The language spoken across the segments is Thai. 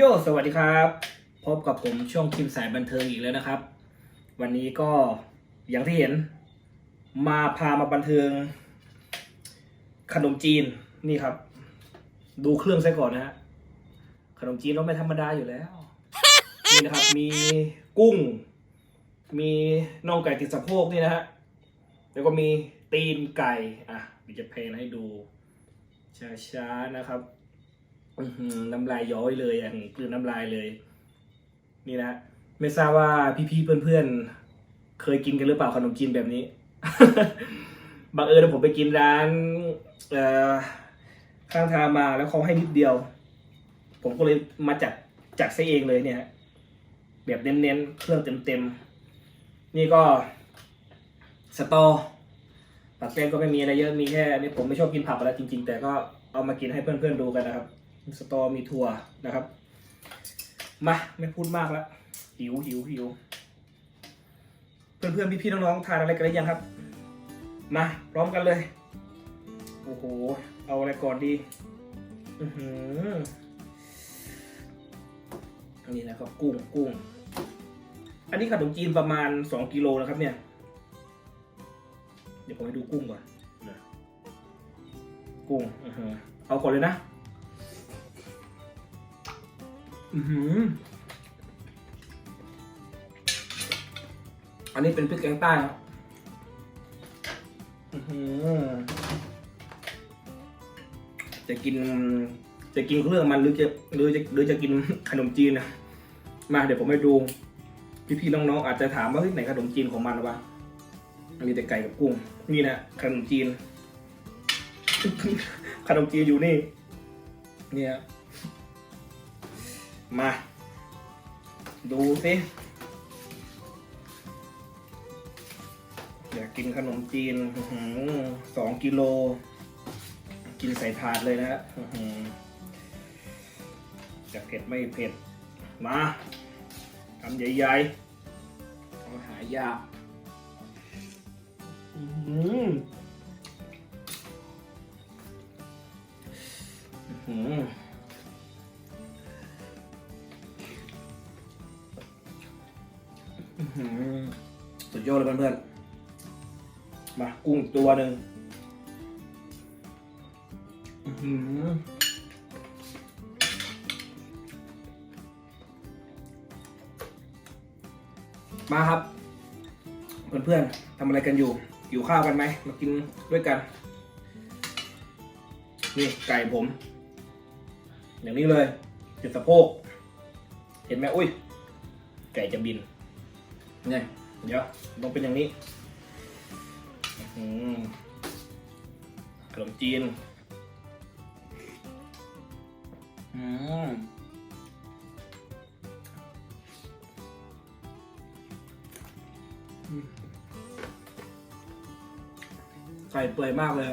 โยสวัสดีครับ พบกับผมช่วงคิมสายบันเทิงอีกแล้วนะครับ วันนี้ก็อย่างที่เห็น มาพามาบันเทิง ขนมจีนนี่ครับ ดูเครื่องซะก่อนนะฮะขนมจีนเราไม่ธรรมดาอยู่แล้วนี่นะครับมีกุ้ง มีน่องไก่ติดสะโพกนี่นะฮะแล้วก็มีตีนไก่อะเดี๋ยวจะเพลนให้ดูช้าๆนะครับ น้ำลายย้อยเลยอะกลืนน้ำลายเลย นี่นะไม่ทราบว่าพี่ๆเพื่อนๆ เคยกินกันหรือเปล่าขนมจีนแบบนี้บังเอิญผมไปกินร้านข้างทางมาแล้วเขาให้นิดเดียว ผมก็เลยมาจัดจัดซะเองเลยเนี่ย แบบเน้นๆ เครื่องเต็มๆ นี่ก็สตอผักแกงก็ไม่มีอะไรเยอะมีแค่นี่ผมไม่ชอบกินผักแล้วจริง ๆ แต่ก็เอามากินให้เพื่อนๆดูกันนะครับ สตอมีถั่วนะครับ มาไม่พูดมากแล้วหิวหิวหิวเพื่อนๆพี่ๆน้องๆทานอะไรกันหรือยังครับ มาพร้อมกันเลย โอ้โห เอาอะไรก่อนดี อือหือนี่นะครับกุ้งกุ้ง อันนี้ขนมจีนประมาณสองกิโลนะครับเนี่ย เดี๋ยวผมให้ดูกุ้งก่อนนะกุ้งอือหือเอาก่อนเลยนะ อันนี้เป็นพริกแกงใต้ครับจะกิน จะกินเครื่องมันหรือจะหรือจะหรือจะกินขนมจีนนะมาเดี๋ยวผมให้ดู พี่ๆน้องๆอาจจะถามว่าเฮ้ยไหนขนมจีนของมันวะมีแต่ไก่กับกุ้ง นี่นะขนมจีน ขนมจีนอยู่นี่ เนี่ย มา ดูสิอยากกินขนมจีนสองกิโล กินใส่ถาดเลยนะฮะจะเผ็ดไม่เผ็ด มาทำใหญ่ๆเอาหายากอื้อหืออื้ สุดยอดเลยเพื่อนๆ มากุ้งอีกตัวหนึ่งมาครับ เพื่อนๆทำอะไรกันอยู่ อยู่ข้าวกันไหม มากินด้วยกัน นี่ไก่ผม อย่างนี้เลยจุดสะโพก เห็นไหมอุ้ย ไก่จะบิน เนี่ยเดี๋ยวต้องเป็นอย่างนี้ขนมจีนอืมไก่เปื่อยมากเลย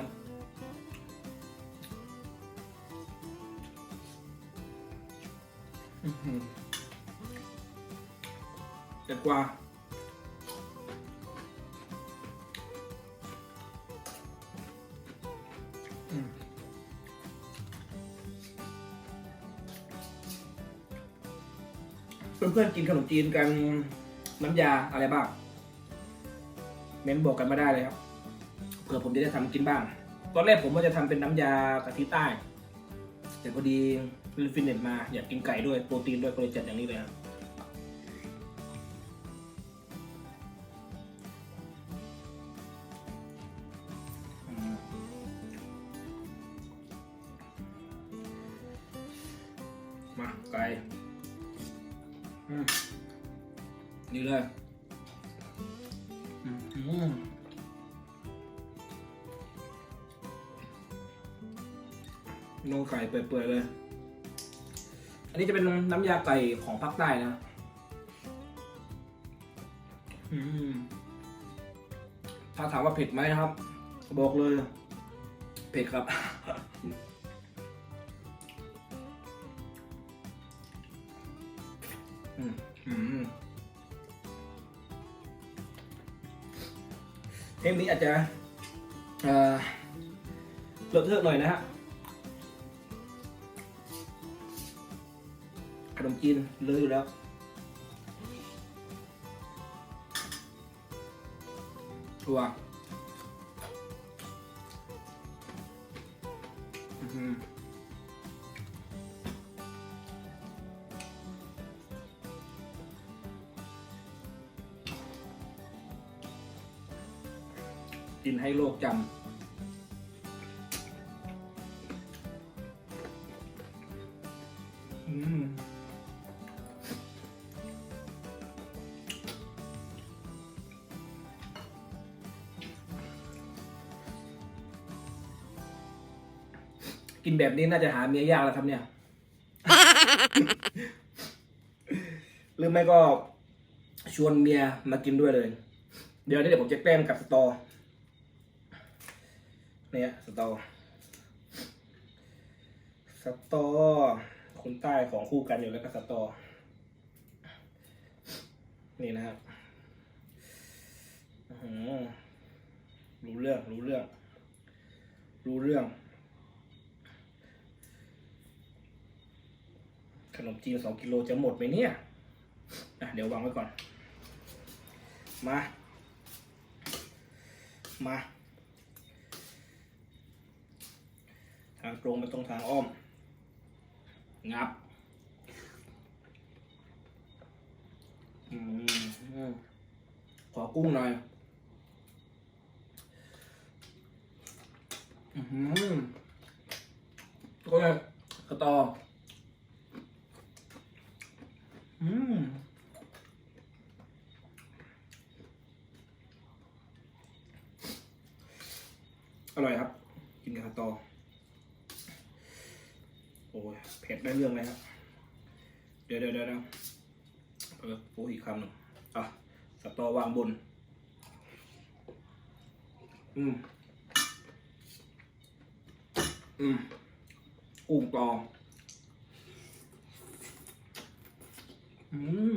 เด็ดกว่า เพื่อนๆกินขนมจีนกันน้ำยาอะไรบ้าง เม้นบอกกันมาได้เลยครับเผื่อผมจะได้ทำกินบ้าง ตอนแรกผมว่าจะทำเป็นน้ำยากะทิใต้ แต่พอดีเล่นฟิตเนสมาอยากกินไก่ด้วยโปรตีนด้วยก็เลยจัดอย่างนี้เลยครับ มาไก่นี่เลยอืมโนไก่เปื่อยๆเลย อันนี้จะเป็นน้ำยาไก่ของภาคใต้นะถ้าถามว่าเผ็ดไหมนะครับ บอกเลย เผ็ดครับ เทปนี้อาจจะเอ่อเลอะเทอะหน่อยนะฮะขนมจีนเลยอยู่แล้วตัวอื้ กินให้โลกจำอืมกินแบบนี้น่าจะหาเมียยากแล้วครับเนี่ย หรือไม่ก็ชวนเมียมากินด้วยเลย เดี๋ยวนี้เดี๋ยวผมจะแกล้มกับสตอ เนี่ยสตอ สตอ คนใต้ของคู่กันอยู่แล้วก็สตอ นี่นะครับอื้อหือรู้เรื่อง รู้เรื่อง รู้เรื่อง ขนมจีนสองกิโลจะหมดไหมเนี่ยอะเดี๋ยววางไว้ก่อน มา มาางตรงไปตรงทางอ้อม งับอืมขอกุ้งหน่อยอือหือก็เลยกระตออืมอร่อยครับ กินกับข้าวตอ อ้ยเผ็ดได้เรื่องเลยครับเดี๋ยวเดี๋ยวเดี๋ยวเดี๋ยวเออปูอีกคำหนึ่งอะสตอวางบน อืม อืมกุ้งตออืม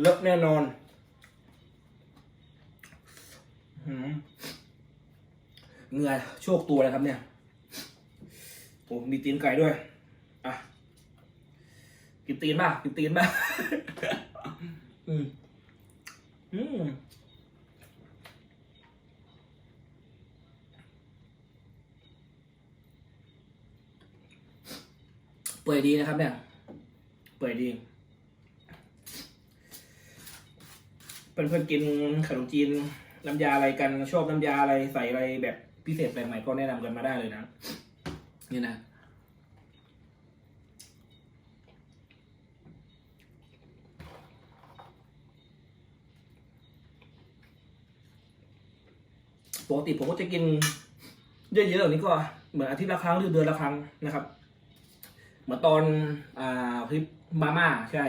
เลิกแน่นอนอื้อหือ เหงื่อโชคตัวเลยครับเนี่ยโอ้มีตีนไก่ด้วย อะ กินตีนบ้ากินตีนบ้าอืมอืมเปื่อยดีนะครับ เนี่ย เปื่อยดีเพื่อนๆกินขนมจีนน้ำยาอะไรกันชอบน้ำยาอะไรใส่อะไรแบบ พิเศษแปลกใหม่ก็แนะนำกันมาได้เลยนะนี่นะปกติผมก็จะกินเยอะๆแบบนี้ก็เหมือนอาทิตย์ละครั้งหรือเดือนละครั้งนะครับ เหมือนตอนอ่าคลิปมาม่าใช่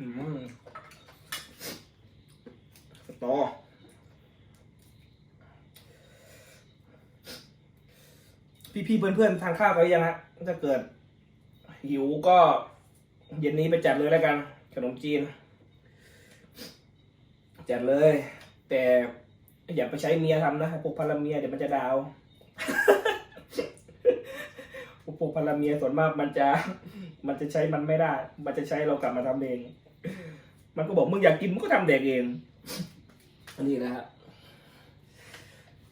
อืมสตอพี่ๆเพื่อนๆทานข้าวกันหรือยังฮะถ้าเกิด หิวก็เย็นนี้ไปจัดเลยแล้วกัน ขนมจีน จัดเลย แต่อย่าไปใช้เมียทำนะพวกพลเมียเดี๋ยวมันจะดาวพวกพลเมียส่วนมากมันจะ มันจะใช้มันไม่ได้ มันจะใช้เรากลับมาทำเอง มันก็บอกมึงอยากกินมึงก็ทำเด็กเอง อันนี้นะฮะ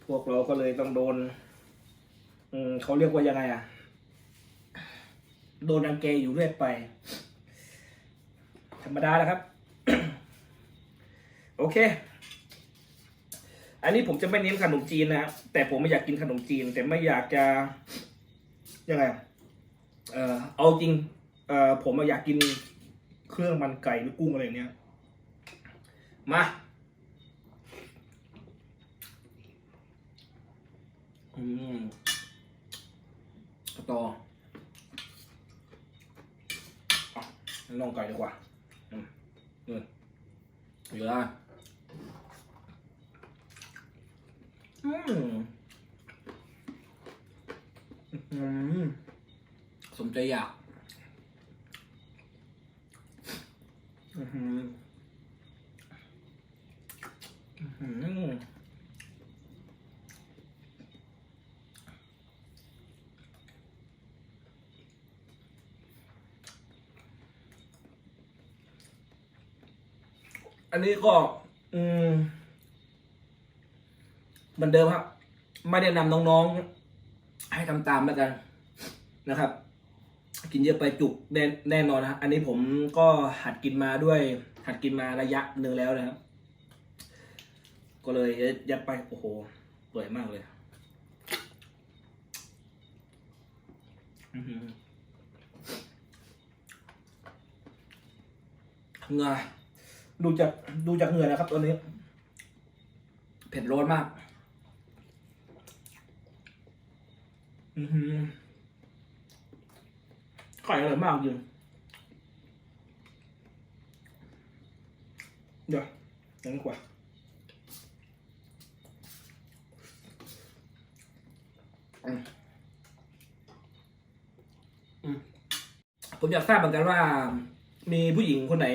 พวกเราก็เลยต้องโดน อืมเขาเรียกว่ายังไงอะโดนรังแกอยู่เรื่อยไป ธรรมดาแล้วครับ โอเค อันนี้ผมจะไม่เน้นขนมจีนนะครับแต่ผมไม่อยากกินขนมจีน แต่ไม่อยากจะยังไงอะเออเอาจริง เออผมอะอยากกิน เครื่องมันไก่หรือกุ้งอะไรอย่างเนี้ย มาอืมต่ออะลองไก่ดีกว่าอืมอืมอยู่ได้อืมอืมสมใจอยาก อือหืออืมอันนี้ก็ อืมเหมือนเดิมครับ ไม่ได้นำน้องๆ ให้ทำตามแล้วกันนะครับ กินเยอะไปจุกแน่แน่นอนนะอันนี้ผมก็หัดกินมาด้วย หัดกินมาระยะหนึ่งแล้วนะครับ ก็เลยยัดไปโอ้โหเปื่อยมากเลยอื้อหือเหงื่อดูจากดูจากเหงื่อนะครับตัวนี้ เผ็ดร้อนมาก อือหือ ไข่อร่อยมากจริงเดี๋ยวยังดีกว่าอืมอืมผมอยากทราบเหมือนกันว่า มีผู้หญิงคนไหน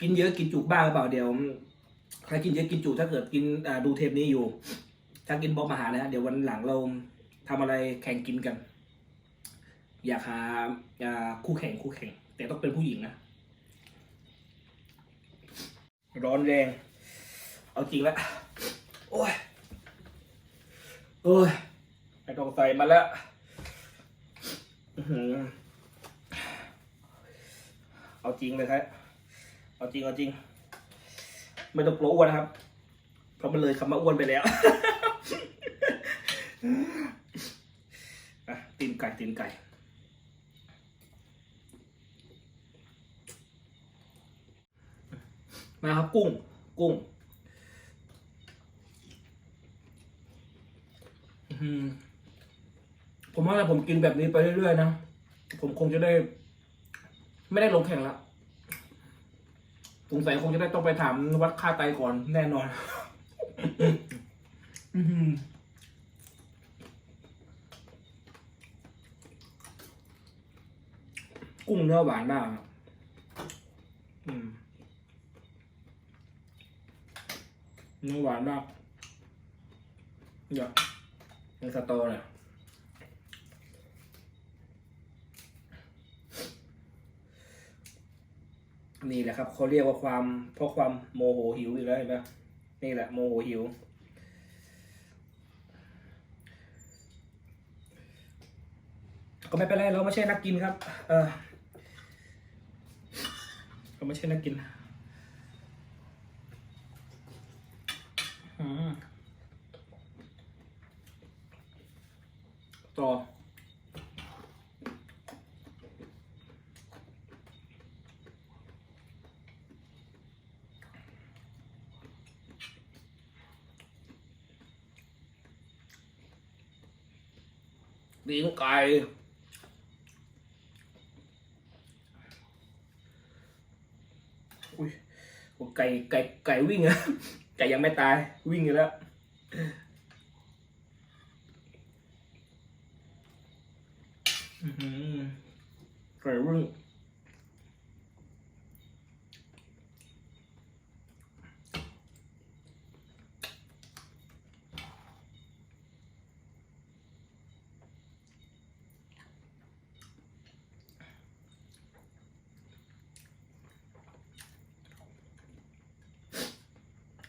กินเยอะกินจุบ้างหรือเปล่าเดี๋ยวใครกินเยอะกินจุถ้าเกิดกินดูเทปนี้อยู่ ถ้ากินบล็อกมาหานะฮะเดี๋ยววันหลังเราทำอะไรแข่งกินกัน อยากหาคู่แข่งคู่แข่ง แต่ต้องเป็นผู้หญิงนะ ร้อนแรง เอาจริงแล้วโอ้ยโอ้ยไม่ต้องใส่มาแล้วเอาจริงเลยครับ เอาจริงเอาจริง ไม่ต้องกลัวอ้วนนะครับ เพราะมันเลยคำว่าอ้วนไปแล้วตีนไก่ตีนไก่ มาครับกุ้งกุ้งผมว่าถ้าผมกินแบบนี้ไปเรื่อยๆนะผมคงจะได้ ไม่ได้ลงแข่งละสงสัยคงจะได้ต้องไปถามวัดค่าไตก่อนแน่นอนกุ้งเนื้อหวานมากอืม เนื้อหวานมากเดี๋ยวในสตอเนี่ยนี่แหละครับเขาเรียกว่าความเพราะความโมโหหิวอีกแล้วเห็นไหมนี่แหละโมโหหิว ก็ไม่เป็นไรเราไม่ใช่นักกินครับ เออเราไม่ใช่นักกินอืม ต่อ ตีนไก่อุ้ยไก่ไก่ไก่วิ่งอะไก่ยังไม่ตายวิ่งอยู่แล้ว อื้อหือไก่วิ่ง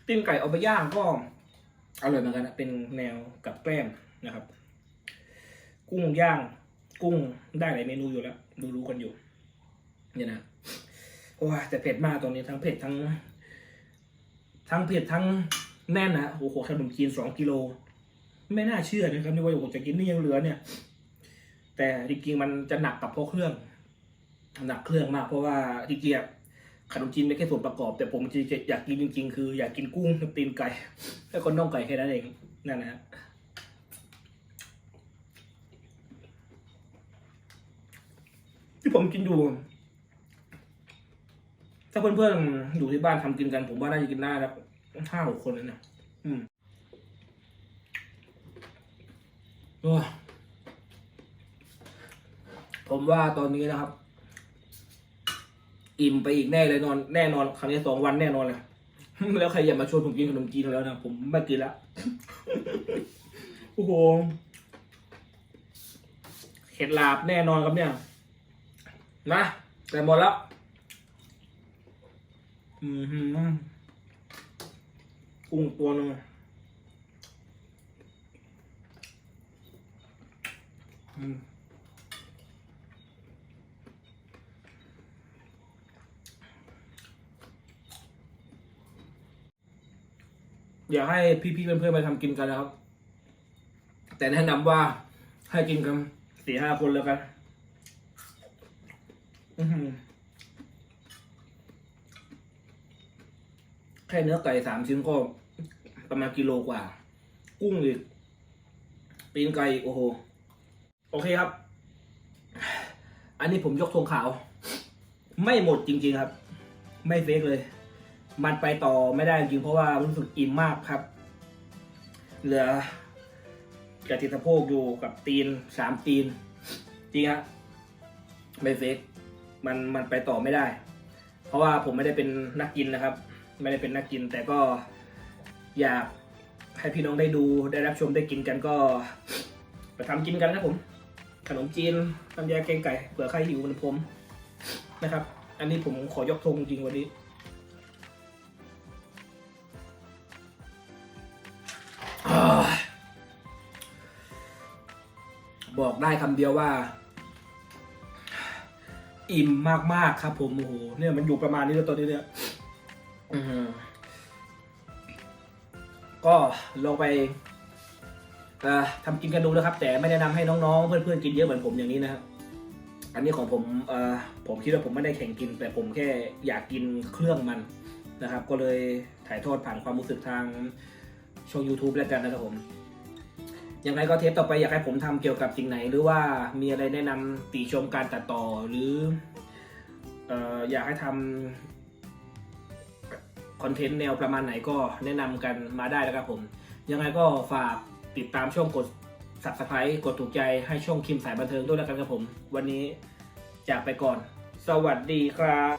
ตีนไก่เอาไปย่างก็อร่อยเหมือนกันนะเป็นแนวกับแกล้มนะครับ กุ้งย่าง กุ้งได้หลายเมนูอยู่แล้วดูรู้กันอยู่ เนี่ยนะโอ้แต่เผ็ดมากตรงนี้ทั้งเผ็ดทั้ง ทั้งเผ็ดทั้งแน่นนะโอ้โหขนมจีนสองกิโลไม่น่าเชื่อนะครับนี่ว่าผมจะกินนี่ยังเหลือเนี่ย แต่จริงๆมันจะหนักกับพวกเครื่อง หนักเครื่องมากเพราะว่าจริงๆอะขนมจีนไม่แค่ส่วนประกอบ แต่ผมจริงๆอยากกินจริง ๆ คืออยากกินกุ้งตีนไก่แล้วก็น่องไก่แค่นั้นเองนั่นนะฮะ ผมกินอยู่ ถ้าเพื่อนๆอยู่ที่บ้านทำกินกัน ผมว่าน่าจะกินได้แล้วห้าหกคนเลยนนะอืมโอ้ยผมว่าตอนนี้นะครับ อิ่มไปอีกแน่เลยนอนแน่นอนครั้งนี้สองวันแน่นอนเลยแล้วใครอยากมาชวนผมกินขนมจีนแล้วนะผมไม่กินละโอ้โหเห็ดลาบแน่นอนครับเนี่ย นะ แต่หมดแล้ว อืมหืมกุ้งตัวหนึงอืมอยากให้พี่ๆเพื่อนๆไปทำกินกันนะครับ แต่แนะนำว่าให้กินกันสี่ห้าคนแล้วกัน แค่เนื้อไก่สามชิ้นก็ประมาณกิโลกว่า กุ้งอีกตีนไก่โอ้โห โอเคครับ อันนี้ผมยกธงขาว ไม่หมดจริง ๆครับ ไม่เฟกเลย มันไปต่อไม่ได้จริงเพราะว่ารู้สึกอิ่มมากครับ เหลือกระติสะโพกอยู่กับตีนสามตีน จริงฮะไม่เฟก มันมันไปต่อไม่ได้ เพราะว่าผมไม่ได้เป็นนักกินนะครับ ไม่ได้เป็นนักกิน แต่ก็อยากให้พี่น้องได้ดูได้รับชมได้กินกันก็ไปทำกินกันครับผม ขนมจีนน้ำยาแกงไก่เผื่อใครหิวมือนผมนะครับ อันนี้ผมขอยกธงจริงวันนี้บอกได้คำเดียวว่า อิ่มมากๆครับ ผมโอ้โหเนี่ยมันอยู่ประมาณนี้แล้วตอนนี้เนี่ยอือก็ลองไปเอ่อทำกินกันดูนะครับ แต่ไม่แนะนำให้น้องๆ เพื่อนๆกินเยอะเหมือนผมอย่างนี้นะครับอันนี้ของผมเออผมคิดว่าผมไม่ได้แข่งกิน แต่ผมแค่อยากกินเครื่องมันนะครับ ก็เลยถ่ายทอดผ่านความรู้สึกทางช่อง YouTube แล้วกันนะครับผม ยังไงก็เทปต่อไปอยากให้ผมทำเกี่ยวกับสิ่งไหน หรือว่ามีอะไรแนะนำติชมการตัดต่อหรือเอออยากให้ทำคอนเทนต์แนวประมาณไหนก็แนะนำกันมาได้นะครับผม ยังไงก็ฝากติดตามช่องกด subscribe กดถูกใจให้ช่องคิมสายบันเทิงด้วยแล้วกันครับผม วันนี้จากไปก่อน สวัสดีครับ